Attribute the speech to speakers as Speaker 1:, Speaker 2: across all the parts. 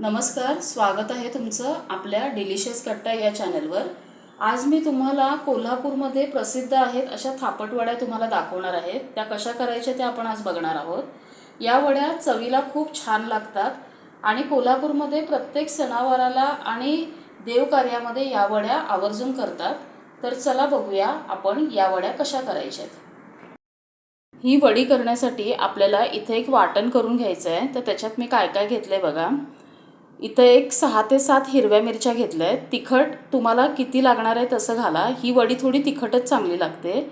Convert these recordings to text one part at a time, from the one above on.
Speaker 1: नमस्कार स्वागत आहे तुमचं आपल्या डिलिशियस कट्टा या चॅनलवर आज मी तुम्हाला कोल्हापूरमध्ये प्रसिद्ध आहेत अशा थापटवड्या तुम्हाला दाखवणार आहेत त्या कशा करायच्या त्या आपण आज बघणार आहोत. या वड्या चवीला खूप छान लागतात आणि कोल्हापूरमध्ये प्रत्येक सणावाराला आणि देवकार्यामध्ये या वड्या आवर्जून करतात. तर चला बघूया आपण या वड्या कशा करायच्या आहेत ही वडी करण्यासाठी आपल्याला इथे एक वाटण करून घ्यायचं आहे तर त्याच्यात मी काय काय घेतलं आहे बघा. इथं एक सहा ते सात हिरव्या मिरच्या घेतल्या आहेत. तिखट तुम्हाला किती लागणार आहे तसं घाला. ही वडी थोडी तिखटच चांगली लागते.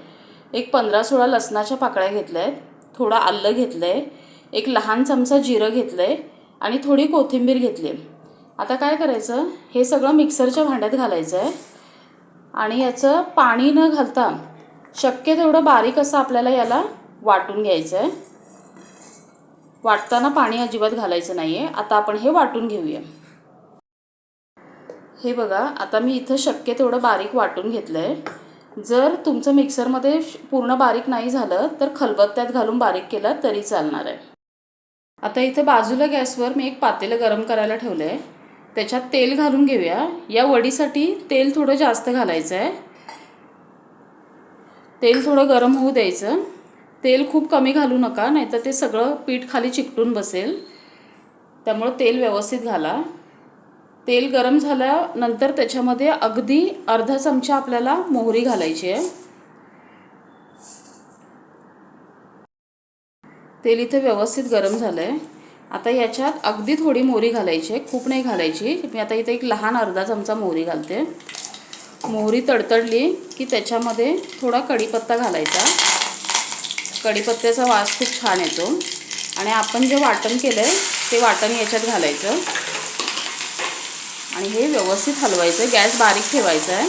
Speaker 1: एक पंधरा सोळा लसणाच्या पाकळ्या घेतल्या आहेत. थोडं आलं घेतलं आहे एक लहान चमचा जिरं घेतलं आहे आणि थोडी कोथिंबीर घेतली आहे. आता काय करायचं? हे सगळं मिक्सरच्या भांड्यात घालायचं आहे. आणि याचं पाणी न घालता शक्य तेवढं बारीक असं आपल्याला याला वाटून घ्यायचं आहे. वाटताना पाणी अजिबात घालायचं नाही आहे आता आपण हे वाटून घेऊया. हे बघा आता मी इथं शक्य तेवढं बारीक वाटून घेतलं आहे जर तुमचं मिक्सरमध्ये पूर्ण बारीक नाही झालं तर खलबत्त्यात घालून बारीक केलं तरी चालणार आहे. आता इथं बाजूला गॅसवर मी एक पातेलं गरम करायला ठेवलं आहे त्याच्यात तेल घालून घेऊया. या वडीसाठी तेल थोडं जास्त घालायचं आहे तेल थोडं गरम होऊ द्यायचं. तेल खूप कमी घालू नका नाहीतर ते सगळं पीठ खाली चिकटून बसेल. त्यामुळं तेल व्यवस्थित घाला. तेल गरम झाल्यानंतर त्याच्यामध्ये अगदी अर्धा चमचा आपल्याला मोहरी घालायची आहे. तेल इथे व्यवस्थित गरम झालं आहे आता याच्यात अगदी थोडी मोहरी घालायची आहे. खूप नाही घालायची. मी आता इथे एक लहान अर्धा चमचा मोहरी घालते. मोहरी तडतडली की त्याच्यामध्ये थोडा कढीपत्ता घालायचा. कढीपत्त्याचा वास खूप छान येतो. आणि आपण जे वाटण केलं आहे ते वाटण याच्यात घालायचं. आणि हे व्यवस्थित हलवायचं गॅस बारीक ठेवायचा आहे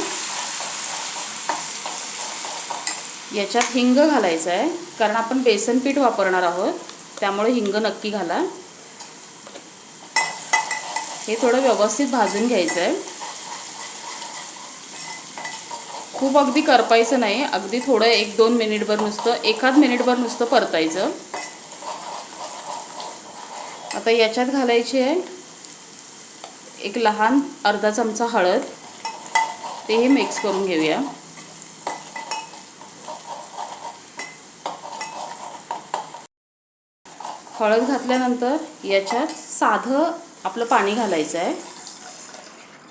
Speaker 1: याच्यात हिंग घालायचं आहे कारण आपण बेसन पीठ वापरणार आहोत त्यामुळे हिंग नक्की घाला. हे थोडं व्यवस्थित भाजून घ्यायचं आहे खूप अगदी करपायचं नाही. अगदी थोडं एक दोन मिनिटभर नुसतं एखाद मिनिटभर नुसतं परतायचं. आता याच्यात घालायची आहे एक लहान अर्धा चमचा हळद. तेही मिक्स करून घेऊया. हळद घातल्यानंतर याच्यात साधं आपलं पाणी घालायचं आहे.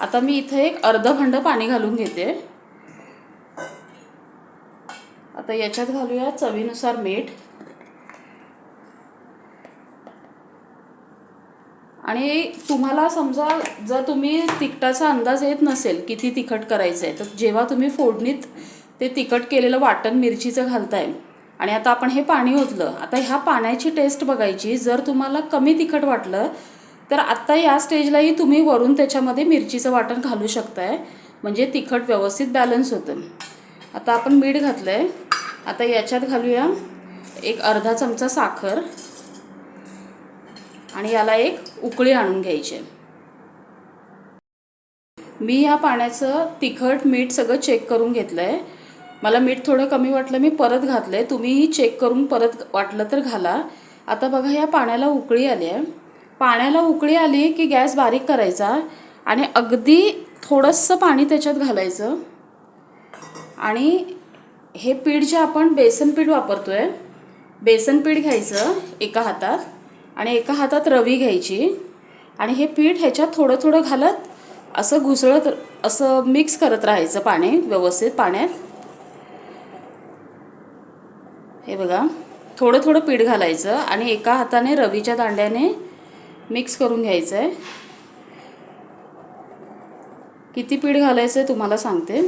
Speaker 1: आता मी इथं एक अर्धं भांडं पाणी घालून घेते. आता याच्यात घालूया चवीनुसार मीठ. आणि तुम्हाला समजा जर तुम्ही तिखटाचा अंदाज येत नसेल किती तिखट करायचं आहे तर जेव्हा तुम्ही फोडणीत ते तिखट केलेलं वाटण मिरचीचं घालताय आणि आता आपण हे पाणी ओतलं आता ह्या पाण्याची टेस्ट बघायची जर तुम्हाला कमी तिखट वाटलं तर आत्ता या स्टेजलाही तुम्ही वरून त्याच्यामध्ये मिरचीचं वाटण घालू शकताय म्हणजे तिखट व्यवस्थित बॅलन्स होतं. आता आपण मीठ घातलं आहे आता याच्यात घालूया एक अर्धा चमचा साखर आणि याला एक उकळी आणून घ्यायची. मी ह्या पाण्याचं तिखट मीठ सगळं चेक करून घेतलं आहे मला मीठ थोडं कमी वाटलं मी परत घातलं आहे तुम्हीही चेक करून परत वाटलं तर घाला. आता बघा या पाण्याला उकळी आली आहे पाण्याला उकळी आली की गॅस बारीक करायचा आणि अगदी थोडंसं पाणी त्याच्यात घालायचं. आणि हे पीठ जे आपण बेसन पीठ वापरतो आहे बेसन पीठ घ्यायचं एका हातात आणि एका हातात रवी घ्यायची. आणि हे पीठ ह्याच्यात थोडं थोडं घालत असं घुसळत असं मिक्स करत राहायचं पाणी व्यवस्थित पाण्यात. हे बघा थोडं थोडं पीठ घालायचं आणि एका हाताने रवीच्या दांड्याने मिक्स करून घ्यायचं आहे किती पीठ घालायचं आहे तुम्हाला सांगते.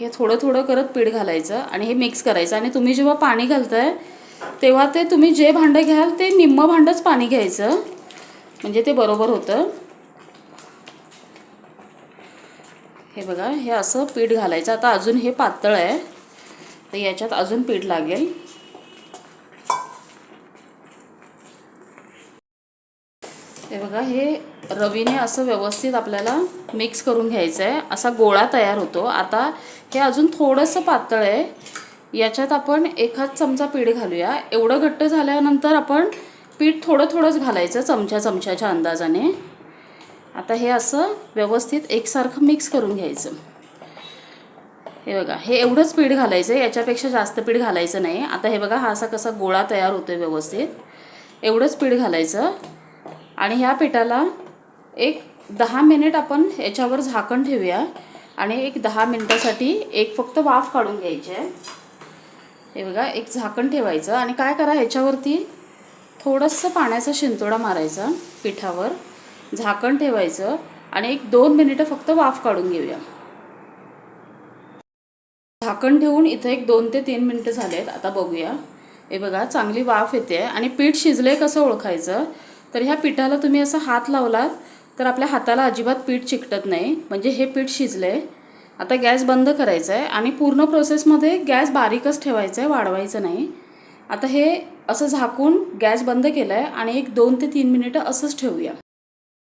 Speaker 1: हे थोडं थोडं करत पीठ घालायचं आणि हे मिक्स करायचं. आणि तुम्ही जेव्हा पाणी घालताय तेव्हा ते तुम्ही जे भांडं घ्याल ते निम्मं भांडंच पाणी घ्यायचं. म्हणजे ते बरोबर होतं. हे बघा हे असं पीठ घालायचं. आता अजून हे पातळ आहे. तर याच्यात अजून पीठ लागेल. हे बघा हे रवीने असं व्यवस्थित आपल्याला मिक्स करून घ्यायचं आहे असा गोळा तयार होतो. आता हे अजून थोडंसं पातळ आहे. याच्यात आपण एखाद चमचा पीठ घालूया. एवढं घट्ट झाल्यानंतर आपण पीठ थोडं थोडंच घालायचं चमच्या चमच्याच्या अंदाजाने. आता हे असं व्यवस्थित एकसारखं मिक्स करून घ्यायचं. हे बघा हे एवढंच पीठ घालायचं आहे याच्यापेक्षा जास्त पीठ घालायचं नाही. आता हे बघा हा असा कसा गोळा तयार होतो आहे व्यवस्थित. एवढंच पीठ घालायचं. आणि ह्या पिठाला एक दहा मिनिट आपण याच्यावर झाकण ठेवूया. आणि एक दहा मिनटासाठी एक फक्त वाफ काढून घ्यायची आहे. हे बघा एक झाकण ठेवायचं. आणि काय करा ह्याच्यावरती थोडंसं पाण्याचा शिंतोडा मारायचा पिठावर. झाकण ठेवायचं. आणि एक दोन मिनिटं फक्त वाफ काढून घेऊया. झाकण ठेवून इथं एक दोन ते तीन मिनटं झालेत. आता बघूया. हे बघा चांगली वाफ येते. आणि पीठ शिजले कसं ओळखायचं? तर ह्या पिठाला तुम्ही असं हात लावलात तर आपल्या हाताला अजिबात पीठ चिकटत नाही. म्हणजे हे पीठ शिजलं आहे आता गॅस बंद करायचा आहे आणि पूर्ण प्रोसेसमध्ये गॅस बारीकच ठेवायचा आहे वाढवायचं नाही. आता हे असं झाकून गॅस बंद केलं आहे आणि एक दोन ते तीन मिनिटं असंच ठेवूया.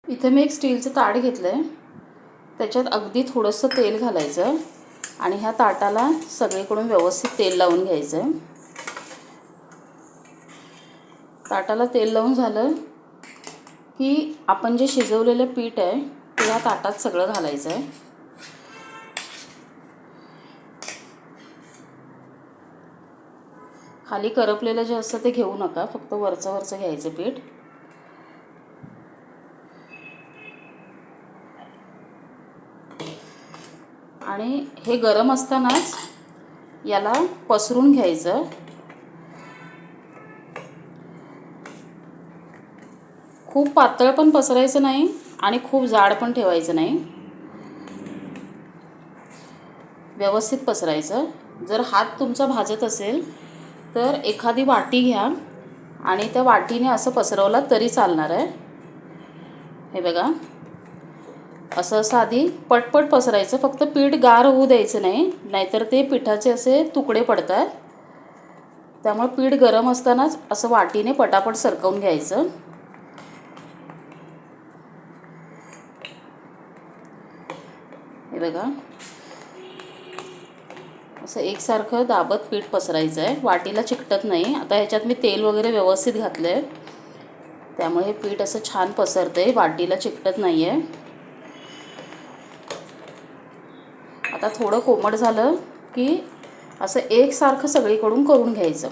Speaker 1: इथे मी एक स्टीलचं ताट घेतलं आहे त्याच्यात अगदी थोडंसं तेल घालायचं आणि ह्या ताटाला सगळीकडून व्यवस्थित तेल लावून घ्यायचं आहे ताटाला तेल लावून झालं की आपण जे शिजवलेलं पीठ आहे ते या ताटात सगळं घालायचं आहे. खाली करपलेलं जे असतं ते घेऊ नका फक्त वरचं वरचं घ्यायचं पीठ. आणि हे गरम असतानाच याला पसरून घ्यायचं. खूप पातळ पण पसरायचं नाही आणि खूप जाड पण ठेवायचं नाही. व्यवस्थित पसरायचं. जर हात तुमचा भाजत असेल तर एखादी वाटी घ्या आणि त्या वाटीने असं पसरवला तरी चालणार आहे. हे बघा. असं असं आधी पटपट पसरायचं फक्त पीठ गार होऊ द्यायचं नाही नाहीतर ते पिठाचे असे तुकडे पडतात. त्यामुळे पीठ गरम असतानाच असं वाटीने पटापट सरकवून घ्यायचं. हे बघा. असं एकसारखं दाबत पीठ पसरायचं आहे. वाटीला चिकटत नाही. आता ह्याच्यात मी तेल वगैरे व्यवस्थित घातलं आहे त्यामुळे हे पीठ असं छान पसरतं आहे वाटीला चिकटत नाही आहे आता थोडं कोमट झालं की असं एकसारखं सगळीकडून करून घ्यायचं.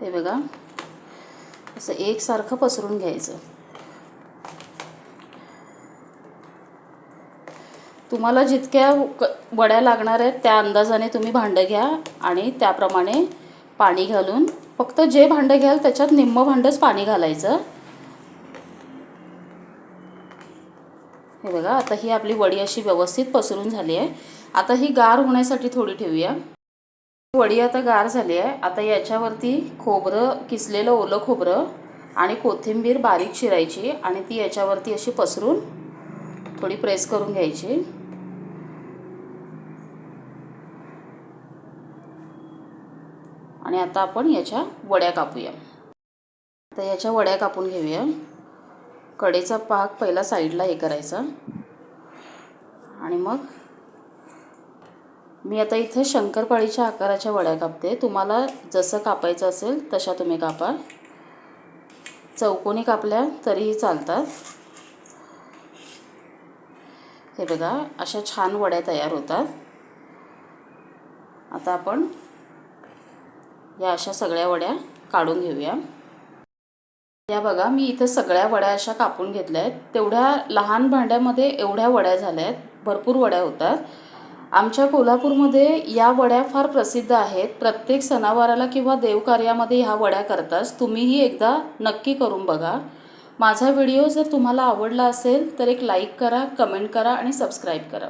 Speaker 1: हे बघा. असं एकसारखं पसरून घ्यायचं. तुम्हाला जितक्या वड्या लागणार आहेत त्या अंदाजाने तुम्ही भांडं घ्या आणि त्याप्रमाणे पाणी घालून फक्त जे भांडं घ्याल त्याच्यात निम्मं भांडंच पाणी घालायचं. हे बघा आता ही आपली वडी अशी व्यवस्थित पसरून झाली आहे. आता ही गार होण्यासाठी थोडी ठेवूया. वडी आता गार झाली आहे. आता याच्यावरती खोबरं किसलेलं ओलं खोबरं आणि कोथिंबीर बारीक चिरायची आणि ती याच्यावरती अशी पसरून थोडी प्रेस करून घ्यायची. आणि आता आपण याच्या वड्या कापूया. आता याच्या वड्या कापून घेऊया. कडेचा पाक पहिला साईडला हे करायचा. आणि मग मी आता इथे शंकरपाळीच्या आकाराच्या वड्या कापते. तुम्हाला जसं कापायचं असेल तशा तुम्ही कापा. चौकोनी कापल्या तरीही चालतात. हे बघा अशा छान वड्या तयार होतात. आता आपण या अशा सगळ्या वड्या काढून घेऊया. या बघा मी इथं सगळ्या वड्या अशा कापून घेतल्या आहेत तेवढ्या लहान भांड्यामध्ये एवढ्या वड्या झाल्या आहेत भरपूर वड्या होतात. आमच्या कोल्हापूरमध्ये या वड्या फार प्रसिद्ध आहेत. प्रत्येक सणावाराला किंवा देवकार्यामध्ये ह्या वड्या करतात. तुम्हीही एकदा नक्की करून बघा. माझा व्हिडिओ जर तुम्हाला आवडला असेल तर एक लाईक करा कमेंट करा आणि सबस्क्राईब करा.